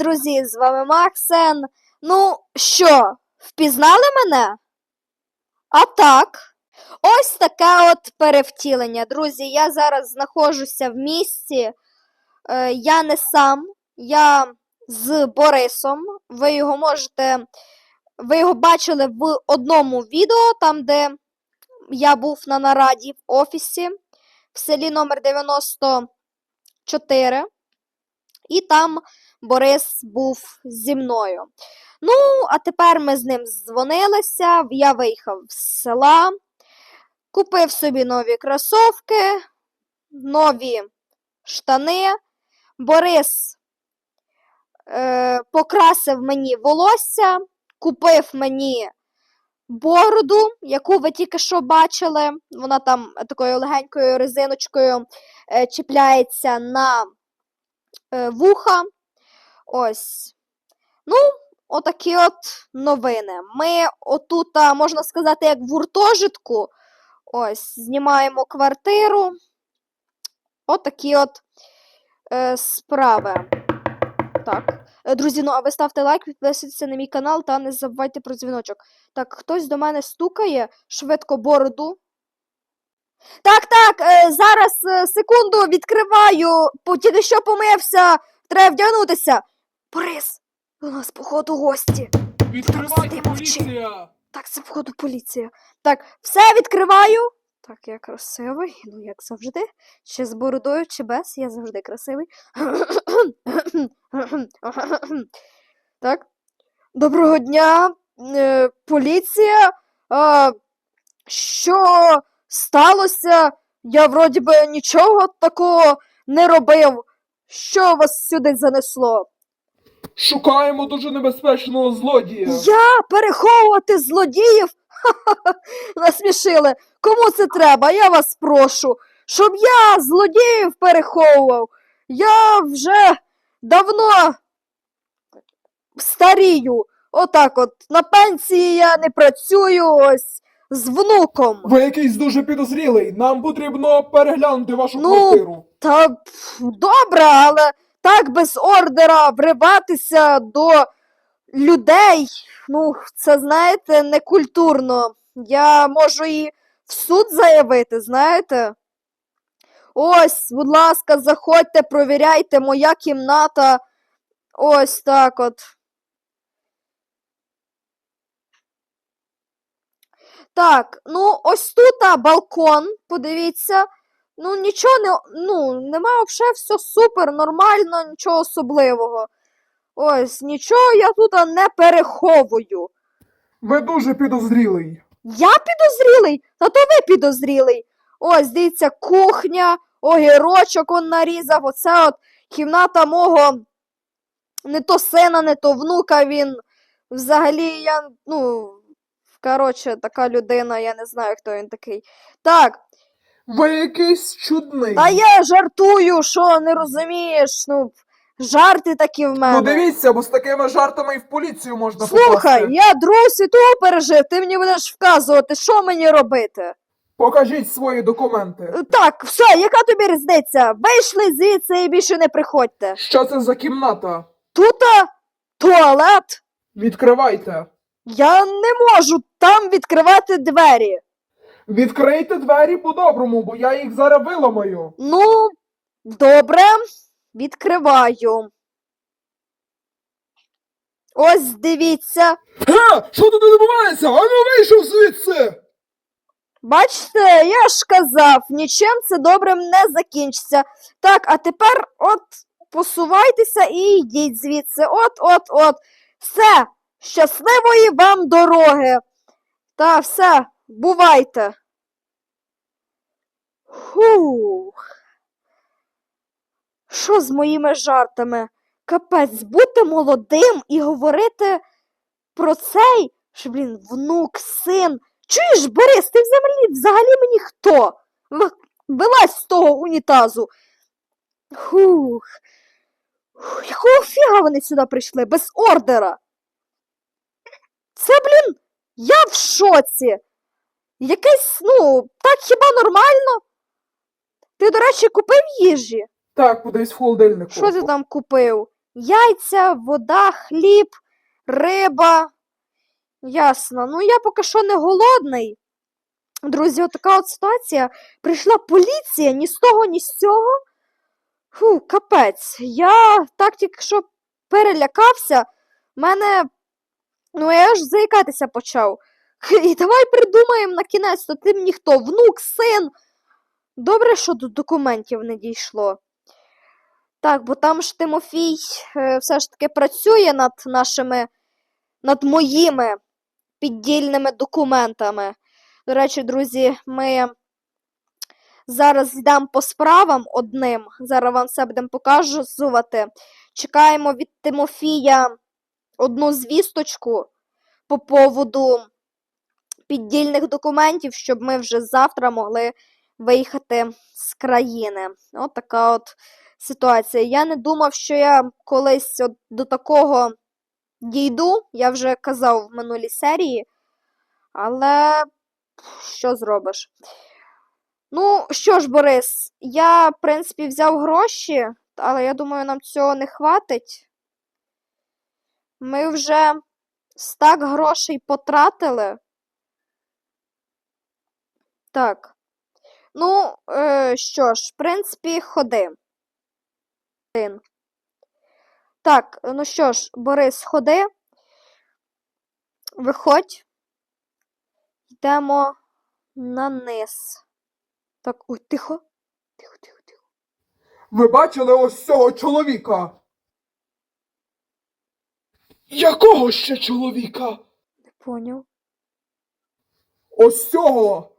друзі! З вами Максен. Ну що, впізнали мене? А так. Ось таке от перевтілення. Друзі, я зараз знаходжуся в місті. Е, я не сам, я з Борисом. Ви його можете. Ви його бачили в одному відео, там, де я був на нараді в офісі в селі номер 94. І там Борис був зі мною. Ну, а тепер ми з ним дзвонилися. Я виїхав з села, купив собі нові кросовки, нові штани. Борис е, покрасив мені волосся, купив мені бороду, яку ви тільки що бачили. Вона там такою легенькою резиночкою е, чіпляється на вуха. Ось. Ну, отакі от новини. Ми отут, можна сказати, як в гуртожитку. Ось, знімаємо квартиру. Отакі от е, справи. Так. Е, Друзі, ну а ви ставте лайк, підписуйтесь на мій канал та не забувайте про дзвіночок. Так, хтось до мене стукає, швидко бороду. Так, так, е, зараз е, секунду відкриваю, тільки що помився, треба вдягнутися. Борис, у нас, походу, гості. Відкривайте поліція! Так, це, походу, поліція. Так, все відкриваю. Так, я красивий, ну як завжди. Чи з бородою, чи без, я завжди красивий. Так. Доброго дня, е, поліція. Що сталося? Я вроді би нічого такого не робив. Що вас сюди занесло? Шукаємо дуже небезпечного злодія. Я переховувати злодіїв? Ха-ха-ха, насмішили. Кому це треба? Я вас прошу. Щоб я злодіїв переховував. Я вже давно старію. Отак от. На пенсії я не працюю ось з внуком. Ви якийсь дуже підозрілий. Нам потрібно переглянути вашу Ну, квартиру. Та пф, добре, але так без ордера вриватися до людей, ну, це, знаєте, некультурно. Я можу і в суд заявити, знаєте? Ось, будь ласка, заходьте, провіряйте, моя кімната. Ось так от. Так, ну ось тут балкон, подивіться. Ну, нічого не. Ну, немає взагалі все супер, нормально, нічого особливого. Ось, нічого я тут не переховую. Ви дуже підозрілий. Я підозрілий? Та то ви підозрілий. Ось, дивіться, кухня, огірочок он нарізав. Оце от кімната мого не то сина, не то внука. Він взагалі я, ну, коротше, така людина, я не знаю, хто він такий. Так, Ви якийсь чудний. Та я жартую, що не розумієш. Ну, жарти такі в мене. Ну дивіться, бо з такими жартами і в поліцію можна Слухай, попасти. я другу світову пережив, ти мені будеш вказувати, що мені робити. Покажіть свої документи. Е, Так, все, яка тобі різниця? Вийшли звідси і більше не приходьте. Що це за кімната? Тут туалет. Відкривайте. Я не можу там відкривати двері. Відкрийте двері по-доброму, бо я їх зараз виламаю. Ну, добре, відкриваю. Ось дивіться. Ге! Що тут відбувається? Ану вийшов звідси! Бачите, я ж казав, нічим це добрим не закінчиться. Так, а тепер от посувайтеся і йдіть звідси. От, от, от. Все. Щасливої вам дороги. Та все, бувайте. Фух. Що з моїми жартами? Капець, бути молодим і говорити про цей, що, блін, внук, син. Чуєш, Борис, ти взагалі, взагалі мені хто? Вилазь з того унітазу. Фух, Якого фіга вони сюди прийшли? Без ордера? Це, блін, я в шоці. Якесь, ну, так хіба нормально? Ти, до речі, купив їжі? Так, подивись в холодильнику. Що ти там купив? яйця, вода, хліб, риба. Ясно. Ну, я поки що не голодний. Друзі, отака от ситуація. Прийшла поліція ні з того, ні з цього. Фу, капець. Я так тільки що перелякався. Мене. Ну, я аж заїкатися почав. І давай придумаємо на кінець, то ти мені хто? Внук, син. Добре, що до документів не дійшло. Так, бо там ж Тимофій е, все ж таки працює над нашими, над моїми піддільними документами. До речі, друзі, ми зараз йдемо по справам одним. Зараз вам все будемо показувати. Чекаємо від Тимофія одну звісточку по поводу піддільних документів, щоб ми вже завтра могли виїхати з країни. От така от ситуація. Я не думав, що я колись от до такого дійду. Я вже казав в минулій серії. Але що зробиш? Ну, що ж, Борис, я, в принципі, взяв гроші, але я думаю, нам цього не хватить. Ми вже стак грошей потратили. Так. Ну, е, що ж, в принципі, ходи. Так, ну що ж, Борис, ходи. Виходь. Йдемо на низ. Так, ой, тихо. Тихо, тихо, тихо. Ви бачили ось цього чоловіка? Якого ще чоловіка? Не поняв. Ось цього.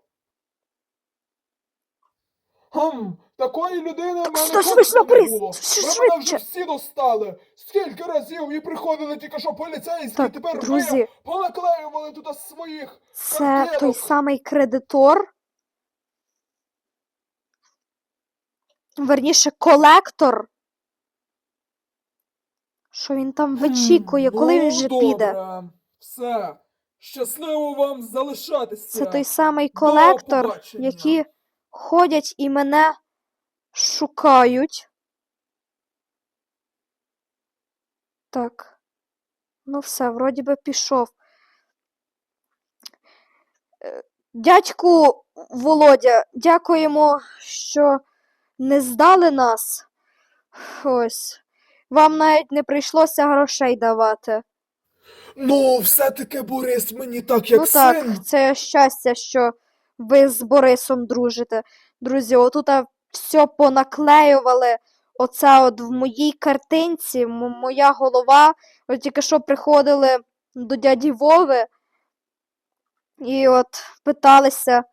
Хм, такої людини в мене що, точно швидше, не було. ш- Ви мене вже швидше. всі достали. Скільки разів і приходили тільки що поліцейські, Так, тепер друзі. ви понаклеювали туди своїх. Це той Картинок. самий кредитор. Верніше, колектор. Що він там вичікує, коли ну, він вже добре. піде? Все. Щасливо вам залишатися. Це той самий колектор, побачення. які ходять і мене шукають. Так. Ну все, вроді би пішов. Е, Дядьку Володя, дякуємо, що не здали нас. Ось. Вам навіть не прийшлося грошей давати. Ну, все-таки Борис мені так, як ну так, син. це щастя, що ви з Борисом дружите. Друзі, отут все понаклеювали. Оце от в моїй картинці, моя голова. От тільки що приходили до дяді Вови і от питалися,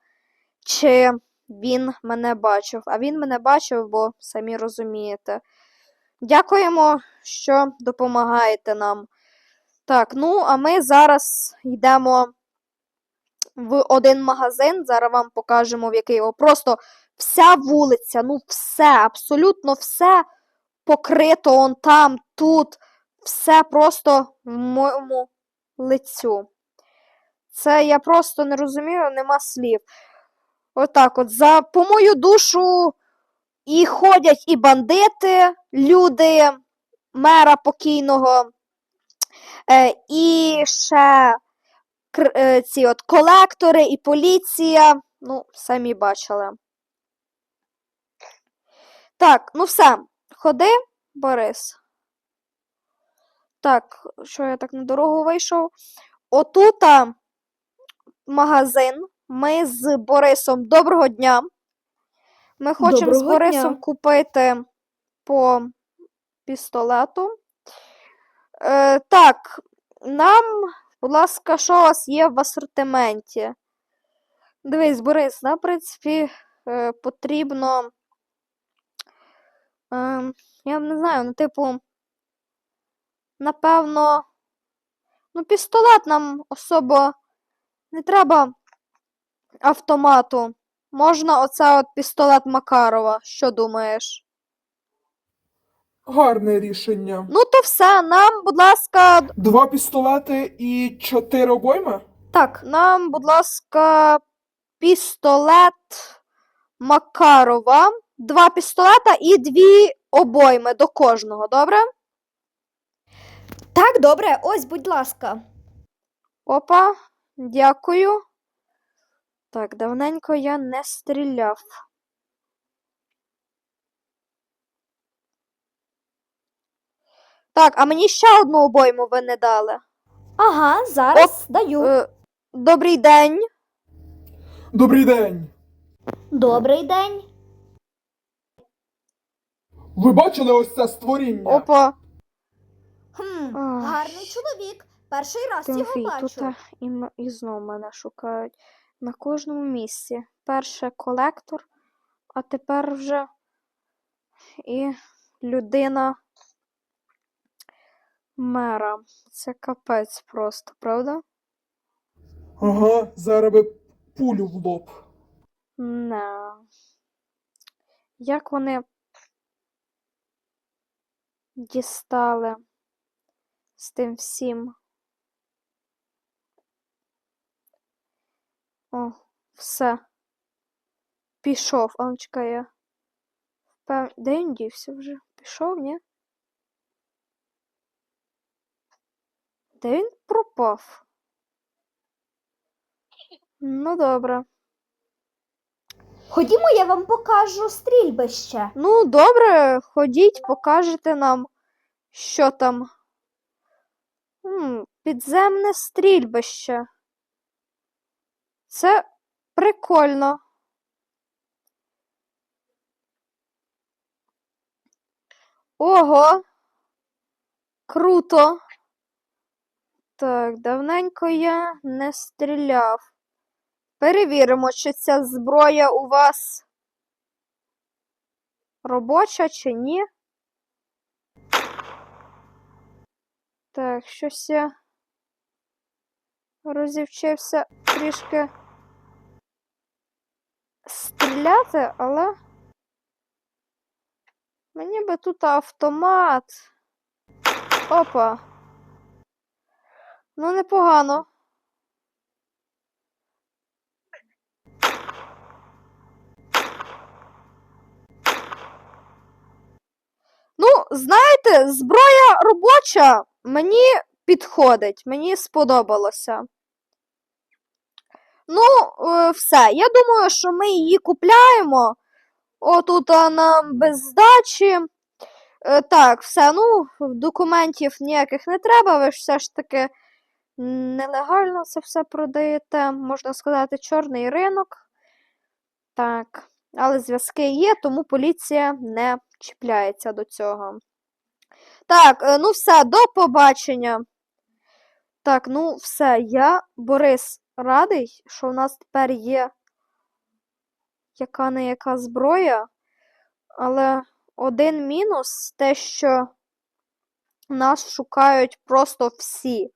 чи він мене бачив. А він мене бачив, бо самі розумієте. Дякуємо, що допомагаєте нам. Так, ну а ми зараз йдемо в один магазин. Зараз вам покажемо, в який його. Просто вся вулиця, ну все, абсолютно все покрито он там, тут. Все просто в моєму лицю. Це я просто не розумію, нема слів. Отак от, за по мою душу і ходять і бандити, люди мера покійного. Е, і ще е, ці от колектори і поліція. Ну, самі бачили. Так, ну все. Ходи, Борис. Так, що я так на дорогу вийшов? Отута магазин. Ми з Борисом. Доброго дня. Ми хочемо з Борисом дня. купити по пістолету. Е, так, нам, будь ласка, що у вас є в асортименті? Дивись, Борис, нам, в принципі, е, потрібно. Е, я не знаю, ну, типу, напевно, ну, пістолет нам особо не треба автомату. Можна оце от пістолет Макарова. Що думаєш? Гарне рішення. Ну, то все, нам, будь ласка, Два пістолети і чотири обойми? Так, нам, будь ласка, пістолет Макарова. Два пістолета і дві обойми до кожного, добре? Так, добре, ось, будь ласка. Опа, дякую. Так, давненько я не стріляв. Так, а мені ще одну обойму ви не дали. Ага, зараз даю. Е, добрий день. Добрий день. Добрий день. Ви бачили ось це створіння? Опа. Хм, Ах. гарний чоловік. Перший раз Тимофій, його тут бачу. е, і, м- і знов мене шукають. На кожному місці. Перше колектор, а тепер вже і людина мера. Це капець просто, правда? Ага, зараз би пулю в лоб. Не. Як вони дістали з тим всім? О, все. Пішов. А ну чекай, я. впев- Де він дівся вже? Пішов, ні? Де він пропав? Ну, добре. Ходімо, я вам покажу стрільбище. Ну, добре, ходіть, покажете нам, що там. М, підземне стрільбище. Це прикольно. Ого. Круто. Так, давненько я не стріляв. Перевіримо, чи ця зброя у вас робоча чи ні. Так, щось я розівчився трішки стріляти, але мені би тут автомат. Опа. Ну, непогано. Ну, знаєте, зброя робоча мені підходить, мені сподобалося. Ну, все. Я думаю, що ми її купляємо. Отут нам без здачі. Е, Так, все, ну, документів ніяких не треба, ви ж все ж таки нелегально це все продаєте, можна сказати, чорний ринок. Так, але зв'язки є, тому поліція не чіпляється до цього. Так, е, ну все, до побачення. Так, ну все, я, Борис, радий, що в нас тепер є яка не яка зброя, але один мінус те, що нас шукають просто всі.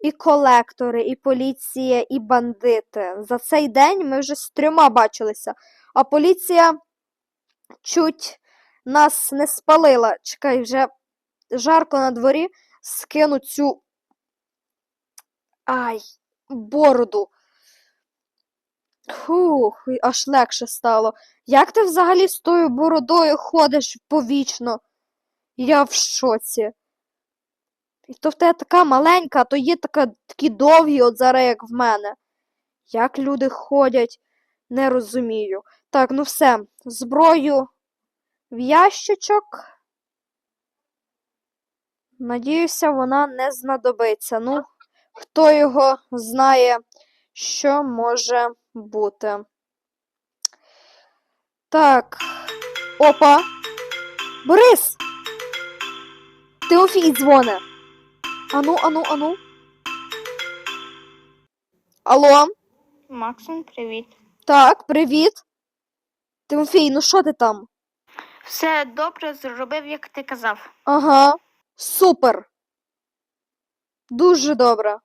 І колектори, і поліція, і бандити. За цей день ми вже з трьома бачилися, а поліція чуть нас не спалила. Чекай, вже жарко на дворі, скину цю. Ай, бороду. Фух, аж легше стало. Як ти взагалі з тою бородою ходиш повічно? Я в шоці. І то в тебе така маленька, а то є така, такі довгі, от зараз, як в мене. Як люди ходять, не розумію. Так, ну все, зброю в ящичок. Надіюся, вона не знадобиться. Ну, хто його знає, що може бути. Так. Опа. Борис! Тимофій дзвоне. Ану, ану, ану. Алло, Максим, привіт. так, привіт. Тимофій, ну що ти там? Все добре зробив, як ти казав. Ага, супер. Дуже добре.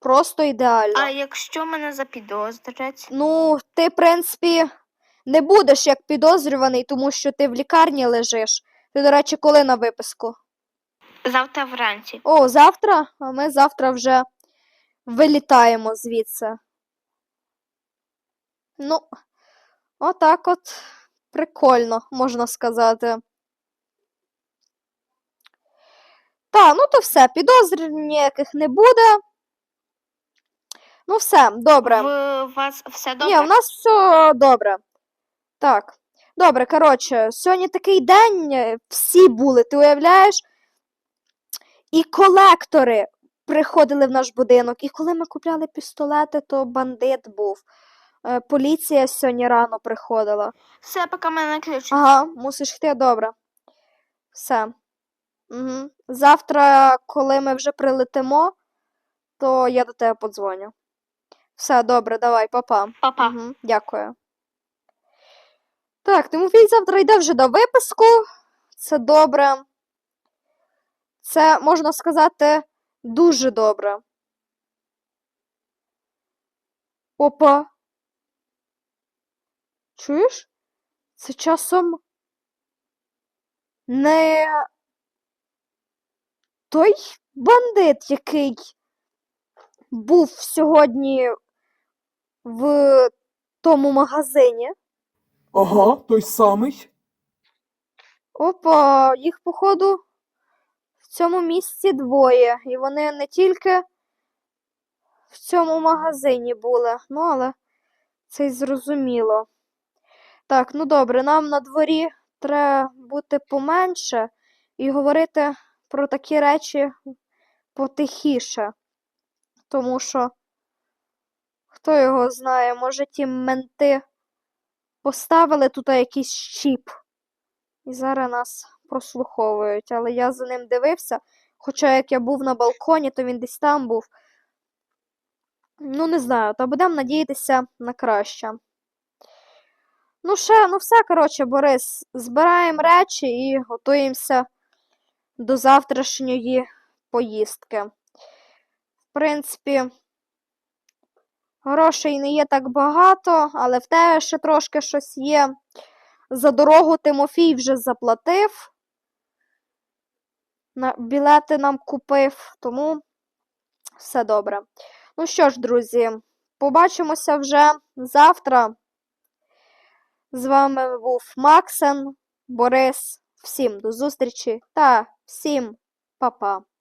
Просто ідеально. А якщо мене запідозрять, Ну, ти, в принципі, не будеш як підозрюваний, тому що ти в лікарні лежиш. Ти, до речі, коли на виписку? завтра вранці. О, завтра? А ми завтра вже вилітаємо звідси. Ну, отак от прикольно, можна сказати. Так, ну то все, підозр ніяких не буде. Ну, все, добре. В у вас все добре? Ні, у нас все добре. Так. Добре, коротше, сьогодні такий день, е, всі були, ти уявляєш? І колектори приходили в наш будинок. І коли ми купляли пістолети, то бандит був. Е, Поліція сьогодні рано приходила. Все, поки мене ключ. Ага, мусиш йти, добре. Все. Угу. Завтра, коли ми вже прилетимо, то я до тебе подзвоню. Все, добре, давай, па-па. Папа. Угу, дякую. Так, Тимофій завтра йде вже до виписку. Це добре. Це, можна сказати, дуже добре. Опа. Чуєш? Це часом не той бандит, який був сьогодні в тому магазині. Ага, той самий. Опа, їх, походу, в цьому місці двоє. І вони не тільки в цьому магазині були, ну, але це й зрозуміло. Так, ну добре, нам на дворі треба бути поменше і говорити про такі речі потихіше. Тому що хто його знає, може ті менти поставили тут якийсь щіп. І зараз нас прослуховують, але я за ним дивився. Хоча як я був на балконі, то він десь там був. Ну, не знаю, та будемо надіятися на краще. Ну, ще, ну все, коротше, Борис, збираємо речі і готуємося до завтрашньої поїздки. В принципі, грошей не є так багато, але в тебе ще трошки щось є. За дорогу Тимофій вже заплатив. На білети нам купив, тому все добре. Ну що ж, друзі, побачимося вже завтра. З вами був Максен, Борис. Всім до зустрічі та всім па-па.